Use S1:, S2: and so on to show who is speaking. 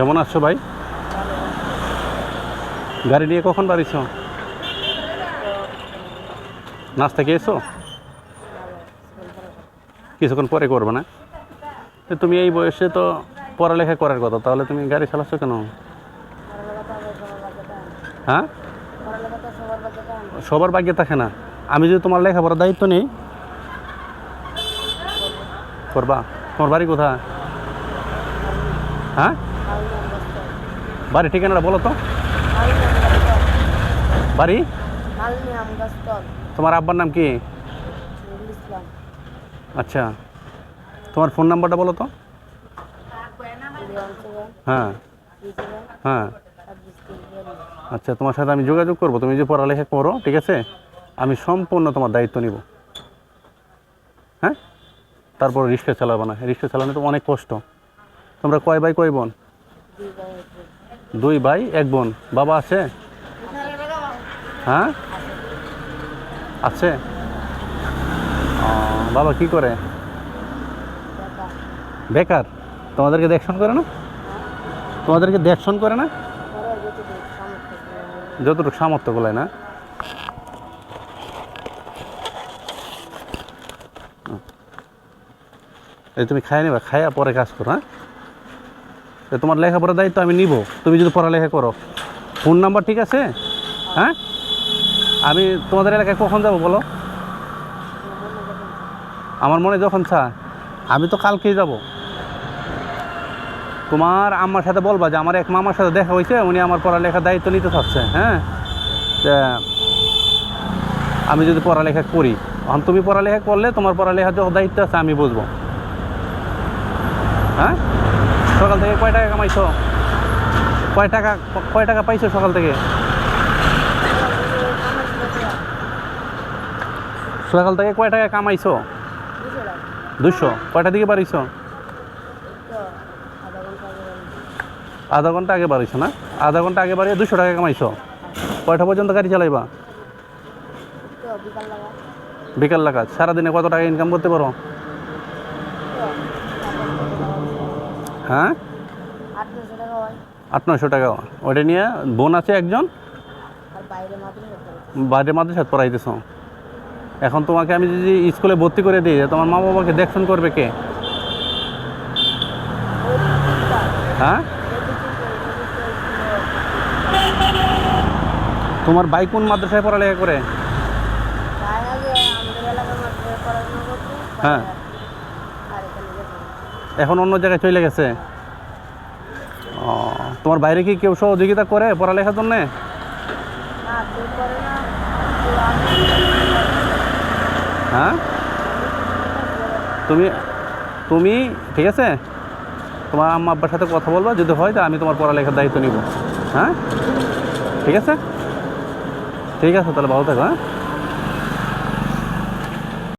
S1: কেমন আছো ভাই? গাড়ি নিয়ে কখন বাড়িছ? নাস্তা খেয়েছো? কিছুক্ষণ পরে করবে না? তুমি এই বয়সে তো পড়ালেখা করার কথা, তাহলে তুমি গাড়ি চালাচ্ছ কেন? হ্যাঁ? সবার ভাগ্যে থাকে না। আমি যদি তোমার লেখাপড়ার দায়িত্ব নেই, করবা? তোমার বাড়ি কোথায়? হ্যাঁ? বাড়ি ঠিকানাটা বলো তো। বাড়ি? তোমার আব্বার নাম কি? আচ্ছা। তোমার ফোন নাম্বারটা বলো তো। হ্যাঁ। হ্যাঁ। আচ্ছা তোমার সাথে আমি যোগাযোগ করব। তুমি যে পড়ালেখা করো, ঠিক আছে? আমি সম্পূর্ণ তোমার দায়িত্ব নিব। হ্যাঁ? তারপর রিক্সা চালাবো না। রিক্সা চালানো তো অনেক কষ্ট। তোমরা কয় বাই কয় বোন? দুই ভাই, এক বোন। বাবা আছে? হ্যাঁ? আছে? বাবা কি করে? বেকার। তোমাদেরকে দেখশন করে না? তোমাদেরকে দেখশন করে না? যতটুকু সামর্থ্য গুলাই না? এই তুমি খাই নেবা, খাইয়া পরে কাজ করো হ্যাঁ? তো তোমার লেখাপড়ার দায়িত্ব আমি নিব। তুমি যদি পড়ালেখা করো। ফোন নাম্বার ঠিক আছে? হ্যাঁ? আমি তোমাদের এলাকায় কখন যাব বলো? আমার মনে যখন চা আমি তো কালকেই যাব। তোমার আম্মার সাথে বলবা যে আমার এক মামার সাথে দেখা হয়েছে, উনি আমার পড়ালেখার দায়িত্ব নিতে চাচ্ছে হ্যাঁ? আমি যদি পড়ালেখা করি, এখন তুমি পড়ালেখা করলে তোমার পড়ালেখার যখন দায়িত্ব আছে আমি বুঝব। হ্যাঁ? সকাল থেকে কয় টাকা কামাইছো? কয় টাকা কয় টাকা পাইছো সকাল থেকে? সকাল থেকে কয় টাকা কামাইছো? দুশো কয়টা দিকে বাড়িছো? আধা ঘণ্টা আগে বাড়িছো না? আধা ঘণ্টা আগে বাড়িয়ে দুশো টাকা কামাইছো। কয়টা পর্যন্ত গাড়ি চালাইবা? বিকাল লাগা সারাদিনে কত টাকা ইনকাম করতে পারো? হ্যাঁ? আট নশো টাকা ওটা নিয়ে বোন আছে একজন? বাইরে মাদ্রাসাত পড়াইতেছ। এখন তোমাকে আমি যদি স্কুলে ভর্তি করে দিই তোমার মা বাবাকে দেখশন করবে কে? হ্যাঁ? তোমার ভাই কোন মাদ্রাসায় পড়ালেখা করে? হ্যাঁ। এখন অন্য জায়গায় চলে গেছে। ও তোমার বাইরে কি কেউ সহযোগিতা করে পড়ালেখার জন্যে? হ্যাঁ? তুমি তুমি ঠিক আছে? তোমার আম্মা আব্বার সাথে কথা বলবা যদি হয় তা আমি তোমার পড়ালেখার দায়িত্ব নিব। হ্যাঁ? ঠিক আছে? ঠিক আছে তাহলে ভালো থাকো হ্যাঁ?